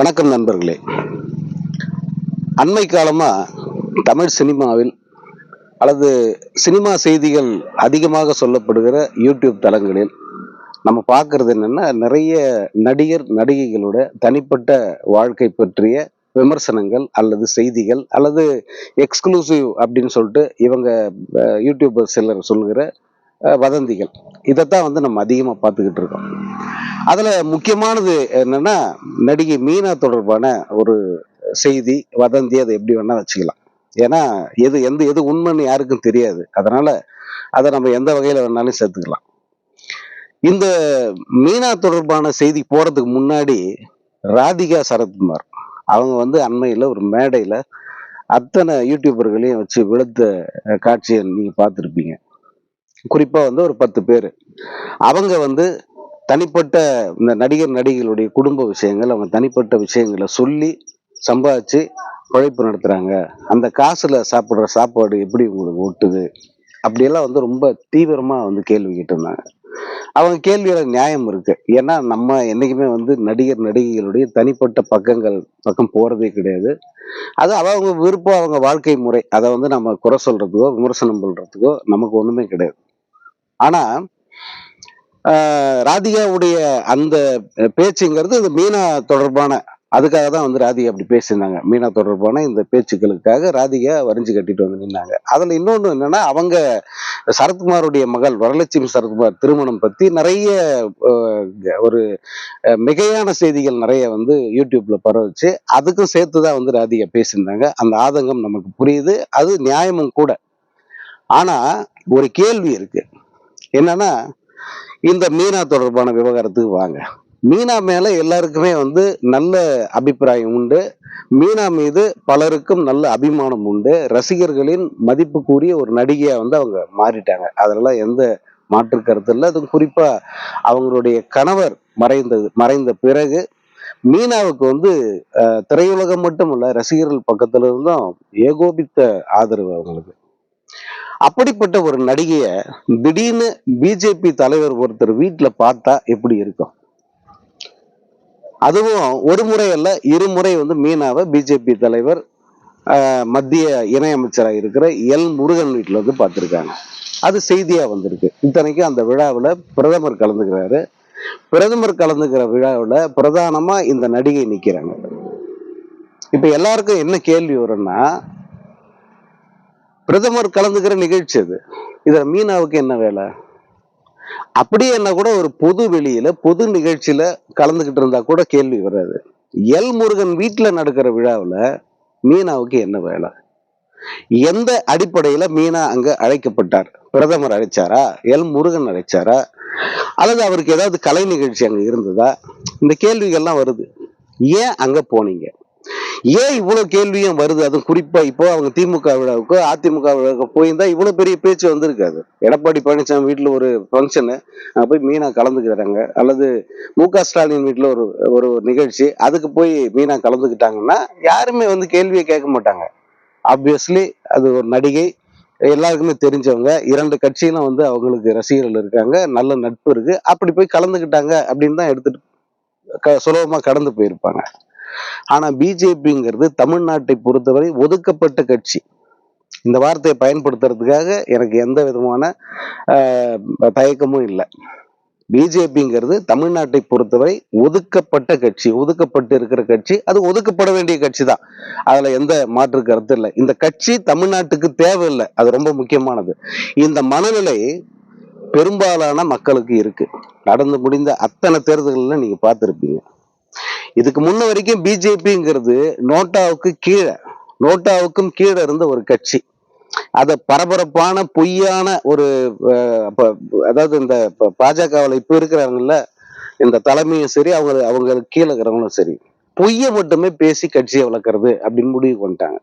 வணக்கம் நண்பர்களே. அண்மை காலமாக தமிழ் சினிமாவில் அல்லது சினிமா செய்திகள் அதிகமாக சொல்லப்படுகிற யூடியூப் தளங்களில் நம்ம பார்க்கறது என்னென்னா நிறைய நடிகர் நடிகைகளோட தனிப்பட்ட வாழ்க்கை பற்றிய விமர்சனங்கள் அல்லது செய்திகள் அல்லது எக்ஸ்க்ளூசிவ் அப்படின்னு சொல்லிட்டு இவங்க யூடியூபர் சிலர் சொல்லுகிற வதந்திகள். இதைத்தான் வந்து நம்ம அதிகமாக பார்த்துக்கிட்டு இருக்கோம். அதில் முக்கியமானது என்னன்னா நடிகை மீனா தொடர்பான ஒரு செய்தி வதந்தி அதை எப்படி வேணா வச்சுக்கலாம். ஏன்னா எது எந்த எது உண்மைன்னு யாருக்கும் தெரியாது. அதனால அதை நம்ம எந்த வகையில் வேணாலும் சேர்த்துக்கலாம். இந்த மீனா தொடர்பான செய்தி போறதுக்கு முன்னாடி ராதிகா சரத்குமார் அவங்க வந்து அண்மையில் ஒரு மேடையில் அத்தனை யூடியூபர்களையும் வச்சு விழுத்த காட்சியை நீங்கள் பார்த்துருப்பீங்க. குறிப்பாக வந்து ஒரு பத்து பேர். அவங்க வந்து தனிப்பட்ட இந்த நடிகர் நடிகைகளுடைய குடும்ப விஷயங்கள் அவங்க தனிப்பட்ட விஷயங்களை சொல்லி சம்பாதிச்சு உழைப்பு நடத்துகிறாங்க அந்த காசில் சாப்பிட்ற சாப்பாடு எப்படி உங்களுக்கு ஒட்டுது? அப்படியெல்லாம் வந்து ரொம்ப தீவிரமாக வந்து கேள்வி கேட்டிருந்தாங்க. அவங்க கேள்வியில் நியாயம் இருக்கு. ஏன்னா நம்ம என்றைக்குமே வந்து நடிகர் நடிகைகளுடைய தனிப்பட்ட பக்கங்கள் பக்கம் போகிறதே கிடையாது. அது அவங்க விருப்பம் அவங்க வாழ்க்கை முறை. அதை வந்து நம்ம குறை சொல்கிறதுக்கோ விமர்சனம் பண்ணுறதுக்கோ நமக்கு ஒன்றுமே கிடையாது. ஆனால் ராதிகாவுடைய அந்த பேச்சுங்கிறது இந்த மீனா தொடர்பான அதுக்காக தான் வந்து ராதிகா அப்படி பேசியிருந்தாங்க. மீனா தொடர்பான இந்த பேச்சுக்களுக்காக ராதிகா வரிஞ்சு கட்டிட்டு வந்து நின்னாங்க. அதில் இன்னொன்று என்னன்னா அவங்க சரத்குமாருடைய மகள் வரலட்சுமி சரத்குமார் திருமணம் பற்றி நிறைய ஒரு மிகையான செய்திகள் நிறைய வந்து யூடியூப்ல பரவச்சு. அதுக்கும் சேர்த்து தான் வந்து ராதிகா பேசியிருந்தாங்க. அந்த ஆதங்கம் நமக்கு புரியுது. அது நியாயமும் கூட. ஆனால் ஒரு கேள்வி இருக்கு. என்னன்னா இந்த மீனா தொடர்பான விவகாரத்துக்கு வாங்க. மீனா மேல எல்லாருக்குமே வந்து நல்ல அபிப்பிராயம் உண்டு. மீனா மீது பலருக்கும் நல்ல அபிமானம் உண்டு. ரசிகர்களின் மதிப்புக்குரிய ஒரு நடிகையா வந்து அவங்க மாறிட்டாங்க. அதெல்லாம் எந்த மாற்று கருத்து இல்லை. அதுவும் குறிப்பா அவங்களுடைய கணவர் மறைந்தது மறைந்த பிறகு மீனாவுக்கு வந்து திரையுலகம் மட்டும் இல்ல ரசிகர்கள் பக்கத்துல இருந்தும் ஏகோபித்த ஆதரவு அவங்களுக்கு. அப்படிப்பட்ட ஒரு நடிகைய திடீர்னு பிஜேபி தலைவர் ஒருத்தர் வீட்டுல பார்த்தா எப்படி இருக்கும்? அதுவும் ஒரு முறை அல்ல இருமுறை வந்து மீனாவை பிஜேபி தலைவர் ஆஹ், மத்திய இணையமைச்சராக இருக்கிற எல் முருகன் வீட்டில் வந்து பார்த்திருக்காங்க. அது செய்தியா வந்திருக்கு. இத்தனைக்கும் அந்த விழாவில் பிரதமர் கலந்துக்கிறாரு. பிரதமர் கலந்துக்கிற விழாவில் பிரதானமா இந்த நடிகை நிக்கிறாங்க. இப்ப எல்லாருக்கும் என்ன கேள்வி வரும்னா பிரதமர் கலந்துக்கிற நிகழ்ச்சி அது. இதுல மீனாவுக்கு என்ன வேலை? அப்படியே என்ன கூட ஒரு பொது வெளியில பொது நிகழ்ச்சியில கலந்துகிட்டு இருந்தா கூட கேள்வி வராது. எல் முருகன் வீட்டுல நடக்கிற விழாவில் மீனாவுக்கு என்ன வேலை? எந்த அடிப்படையில மீனா அங்க அழைக்கப்பட்டார்? பிரதமர் அழைச்சாரா? எல் முருகன் அழைச்சாரா? அல்லது அவருக்கு ஏதாவது கலை நிகழ்ச்சி அங்க இருந்ததா? இந்த கேள்விகள்லாம் வருது. ஏன் அங்க போனீங்க? ஏன் இவ்வளவு கேள்வியும் வருது? அதுவும் குறிப்பா இப்போ அவங்க திமுக விழாவுக்கு அதிமுக விழாவுக்கு போயிருந்தா இவ்வளவு பெரிய பேச்சு வந்திருக்காது. எடப்பாடி பழனிசாமி வீட்டுல ஒரு ஃபங்க்ஷனு போய் மீனா கலந்துக்கிறாங்க. அல்லது மு க ஸ்டாலின் வீட்டுல ஒரு ஒரு நிகழ்ச்சி அதுக்கு போய் மீனா கலந்துக்கிட்டாங்கன்னா யாருமே வந்து கேள்வியை கேட்க மாட்டாங்க. ஆப்வியஸ்லி அது ஒரு நடிகை. எல்லாருக்குமே தெரிஞ்சவங்க. இரண்டு கட்சியிலும் வந்து அவங்களுக்கு ரசிகர்கள் இருக்காங்க. நல்ல நட்பு இருக்கு. அப்படி போய் கலந்துக்கிட்டாங்க அப்படின்னு தான் எடுத்துட்டு க- சுலபமா கடந்து போயிருப்பாங்க. ஆனா பிஜேபிங்கிறது தமிழ்நாட்டை பொறுத்தவரை ஒதுக்கப்பட்ட கட்சி. இந்த வார்த்தையை பயன்படுத்துறதுக்காக எனக்கு எந்த விதமான தயக்கமும் இல்லை. பிஜேபிங்கிறது தமிழ்நாட்டை பொறுத்தவரை ஒதுக்கப்பட்ட கட்சி. ஒதுக்கப்பட்டு இருக்கிற கட்சி அது ஒதுக்கப்பட வேண்டிய கட்சி தான் அதுல எந்த மாற்று கருத்து இல்லை. இந்த கட்சி தமிழ்நாட்டுக்கு தேவையில்லை. அது ரொம்ப முக்கியமானது. இந்த மனநிலை பெரும்பாலான மக்களுக்கு இருக்கு. நடந்து முடிந்த அத்தனை தேர்தல்களில் நீங்க பார்த்திருப்பீங்க. இதுக்கு முன்ன வரைக்கும் பிஜேபிங்கிறது நோட்டாவுக்கு கீழே நோட்டாவுக்கும் கீழே இருந்த ஒரு கட்சி. அத பரபரப்பான பொய்யான ஒரு அதாவது இந்த பாஜகவில் இப்ப இருக்கிறாங்கல்ல இந்த தலைமையும் சரி அவங்க அவங்களுக்கு கீழே இருக்கிறவங்களும் சரி பொய்யை மட்டுமே பேசி கட்சியை வளர்க்கறது அப்படின்னு முடிவு பண்ணிட்டாங்க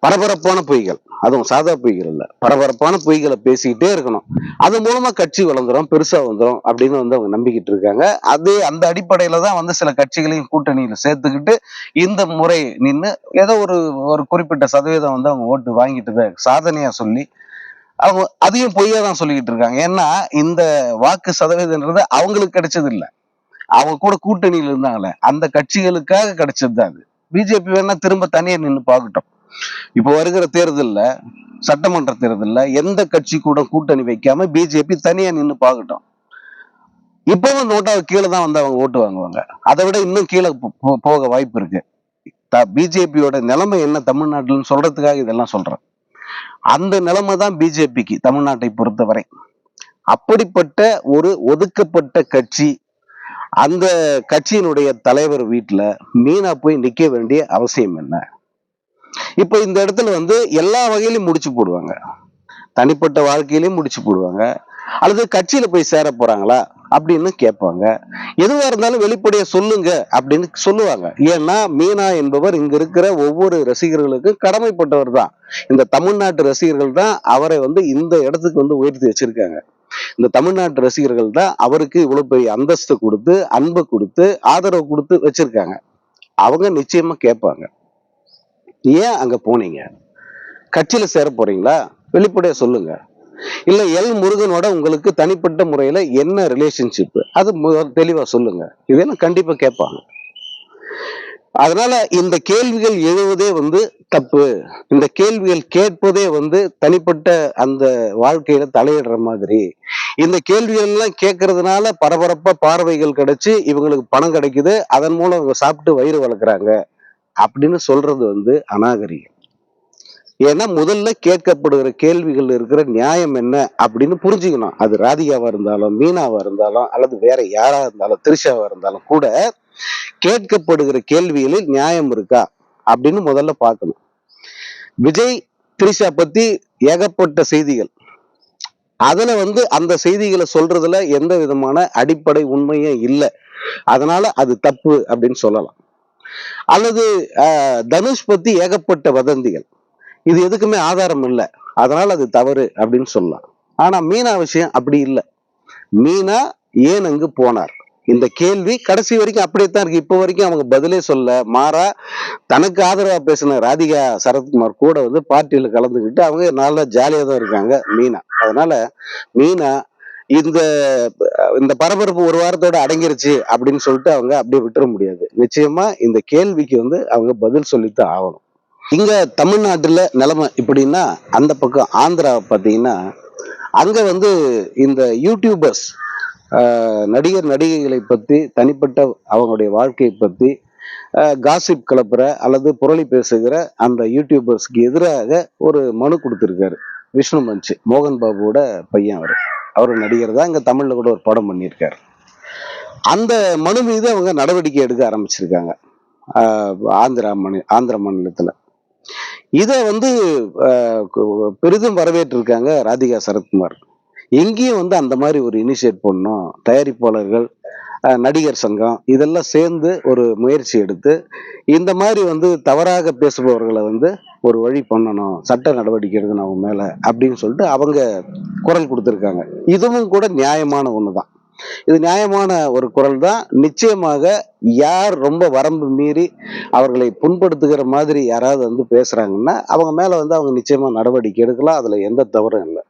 பரபரப்பான பொய்கள். அதுவும் சாதா பொய்கள் இல்ல. பரபரப்பான பொய்களை பேசிக்கிட்டே இருக்கணும். அது மூலமா கட்சி வளர்ந்துரும் பெருசா வந்துடும் அப்படின்னு வந்து அவங்க நம்பிக்கிட்டு இருக்காங்க. அதே அந்த அடிப்படையில தான் வந்து சில கட்சிகளையும் கூட்டணியில சேர்த்துக்கிட்டு இந்த முறை நின்று ஏதோ ஒரு ஒரு குறிப்பிட்ட சதவீதம் வந்து அவங்க ஓட்டு வாங்கிட்டு சாதனையா சொல்லி அவங்க அதையும் பொய்யா தான் சொல்லிக்கிட்டு இருக்காங்க. ஏன்னா இந்த வாக்கு சதவீதம்ன்றது அவங்களுக்கு கிடைச்சது இல்லை. அவங்க கூட கூட்டணியில் இருந்தாங்களே அந்த கட்சிகளுக்காக கிடைச்சது தான் அது. பிஜேபி வேணா திரும்ப தனியா நின்று பார்க்கட்டும். இப்போ வருகிற தேர்தலில் சட்டமன்ற தேர்தலில் எந்த கட்சி கூட கூட்டணி வைக்காம பிஜேபி தனியா நின்று பார்க்கட்டும். இப்பவும் நோட்டாவை கீழே தான் வந்து அவங்க ஓட்டு வாங்குவாங்க. அதை விட இன்னும் கீழே போ- போக வாய்ப்பு இருக்கு. பிஜேபியோட நிலைமை என்ன தமிழ்நாட்டில்னு சொல்றதுக்காக இதெல்லாம் சொல்றேன். அந்த நிலைமை தான் பிஜேபிக்கு தமிழ்நாட்டை பொறுத்தவரை. அப்படிப்பட்ட ஒரு ஒதுக்கப்பட்ட கட்சி அந்த கட்சியினுடைய தலைவர் வீட்டில் மீனா போய் நிற்க வேண்டிய அவசியம் என்ன? இப்ப இந்த இடத்துல வந்து எல்லா வகையிலும் முடிச்சு போடுவாங்க. தனிப்பட்ட வாழ்க்கையிலையும் முடிச்சு போடுவாங்க. அல்லது கட்சியில போய் சேர போறாங்களா அப்படின்னு கேட்பாங்க. எதுவா இருந்தாலும் வெளிப்படையா சொல்லுங்க அப்படின்னு சொல்லுவாங்க. ஏன்னா மீனா என்பவர் இங்க இருக்கிற ஒவ்வொரு ரசிகர்களுக்கும் கடமைப்பட்டவர் தான். இந்த தமிழ்நாட்டு ரசிகர்கள் தான் அவரை வந்து இந்த இடத்துக்கு வந்து உயர்த்தி வச்சிருக்காங்க. இந்த தமிழ்நாட்டு ரசிகர்கள் தான் அவருக்கு இவ்வளவு பெரிய அந்தஸ்து கொடுத்து அன்பை கொடுத்து ஆதரவு கொடுத்து வச்சிருக்காங்க. அவங்க நிச்சயமா கேட்பாங்க. ஏன் அங்க போனீங்க? கட்சியில சேர போறீங்களா? வெளிப்படையா சொல்லுங்க. இல்ல எல் முருகனோட உங்களுக்கு தனிப்பட்ட முறையில என்ன ரிலேஷன்ஷிப் அது தெளிவா சொல்லுங்க. இதெல்லாம் கண்டிப்பா கேட்பாங்க. அதனால இந்த கேள்விகள் எழுவதே வந்து தப்பு. இந்த கேள்விகள் கேட்பதே வந்து தனிப்பட்ட அந்த வாழ்க்கையில தலையிடுற மாதிரி. இந்த கேள்விகள் எல்லாம் கேட்கறதுனால பரபரப்பா பார்வைகள் கிடைச்சு இவங்களுக்கு பணம் கிடைக்குது. அதன் மூலம் இவங்க சாப்பிட்டு வயிறு வளர்க்குறாங்க. அப்படின்னு சொல்றது வந்து அநாகரிகம். ஏன்னா முதல்ல கேட்கப்படுகிற கேள்விகள் இருக்கிற நியாயம் என்ன அப்படின்னு புரிஞ்சுக்கணும். அது ராதிகாவா இருந்தாலும் மீனாவா இருந்தாலும் அல்லது வேற யாரா இருந்தாலும் திரிஷாவா இருந்தாலும் கூட கேட்கப்படுகிற கேள்விகளில் நியாயம் இருக்கா அப்படின்னு முதல்ல பார்க்கணும். விஜய் திரிஷா பத்தி ஏகப்பட்ட செய்திகள். அதுல வந்து அந்த செய்திகளை சொல்றதுல எந்த விதமான அடிப்படை உண்மையும் இல்லை. அதனால அது தப்பு அப்படின்னு சொல்லலாம். அல்லது தனுஷ் பத்தி ஏகப்பட்ட வதந்திகள். இது எதுக்குமே ஆதாரம் இல்லை. அதனால அது தவறு அப்படின்னு சொல்லலாம். ஆனா மீனா விஷயம் அப்படி இல்லை. மீனா ஏன் அங்கு போனார்? இந்த கேள்வி கடைசி வரைக்கும் அப்படியே தான் இருக்கு. இப்போ வரைக்கும் அவங்க பதிலே சொல்ல மாறா தனக்கு ஆதரவா பேசின ராதிகா சரத்குமார் கூட வந்து பார்ட்டியில் கலந்துக்கிட்டு அவங்க நல்லா ஜாலியாக தான் இருக்காங்க மீனா. அதனால மீனா இந்த இந்த பரபரப்பு ஒரு வாரத்தோட அடங்கிருச்சு அப்படின்னு சொல்லிட்டு அவங்க அப்படியே விட்டுற முடியாது. நிச்சயமா இந்த கேள்விக்கு வந்து அவங்க பதில் சொல்லித்தான் ஆகணும். இங்க தமிழ்நாட்டுல நிலைமை இப்படின்னா அந்த பக்கம் ஆந்திரா பார்த்தீங்கன்னா அங்க வந்து இந்த யூடியூபர்ஸ் நடிகர் நடிகைகளை பத்தி தனிப்பட்ட அவங்களுடைய வாழ்க்கையை பத்தி காசிப் கிளப்புற அல்லது புரளி பேசுகிற அந்த யூடியூபர்ஸ்க்கு எதிராக ஒரு மனு கொடுத்துருக்காரு. விஷ்ணு மஞ்சு மோகன் பாபுவோட பையன் அவர். அவர் நடிகர் தான் இங்க தமிழ்ல கூட ஒரு படம் பண்ணியிருக்காரு. அந்த மனு மீது அவங்க நடவடிக்கை எடுக்க ஆரம்பிச்சிருக்காங்க. ஆந்திரா மாநில ஆந்திர மாநிலத்துல. இதை வந்து ஆஹ், பெரிதும் வரவேற்றிருக்காங்க ராதிகா சரத்குமார். எங்கேயும் வந்து அந்த மாதிரி ஒரு இனிஷியேட் பண்ணணும். தயாரிப்பாளர்கள் நடிகர் சங்கம் இதெல்லாம் சேர்ந்து ஒரு முயற்சி எடுத்து இந்த மாதிரி வந்து தவறாக பேசுபவர்களை வந்து ஒரு வழி பண்ணணும் சட்ட நடவடிக்கை எடுக்கணும் அவங்க மேலே அப்படின்னு சொல்லிட்டு அவங்க குரல் கொடுத்துருக்காங்க. இதுவும் கூட நியாயமான ஒன்று தான் இது நியாயமான ஒரு குரல் தான் நிச்சயமாக யார் ரொம்ப வரம்பு மீறி அவர்களை புண்படுத்துகிற மாதிரி யாராவது வந்து பேசுகிறாங்கன்னா அவங்க மேலே வந்து அவங்க நிச்சயமாக நடவடிக்கை எடுக்கலாம். அதில் எந்த தவறும் இல்லை.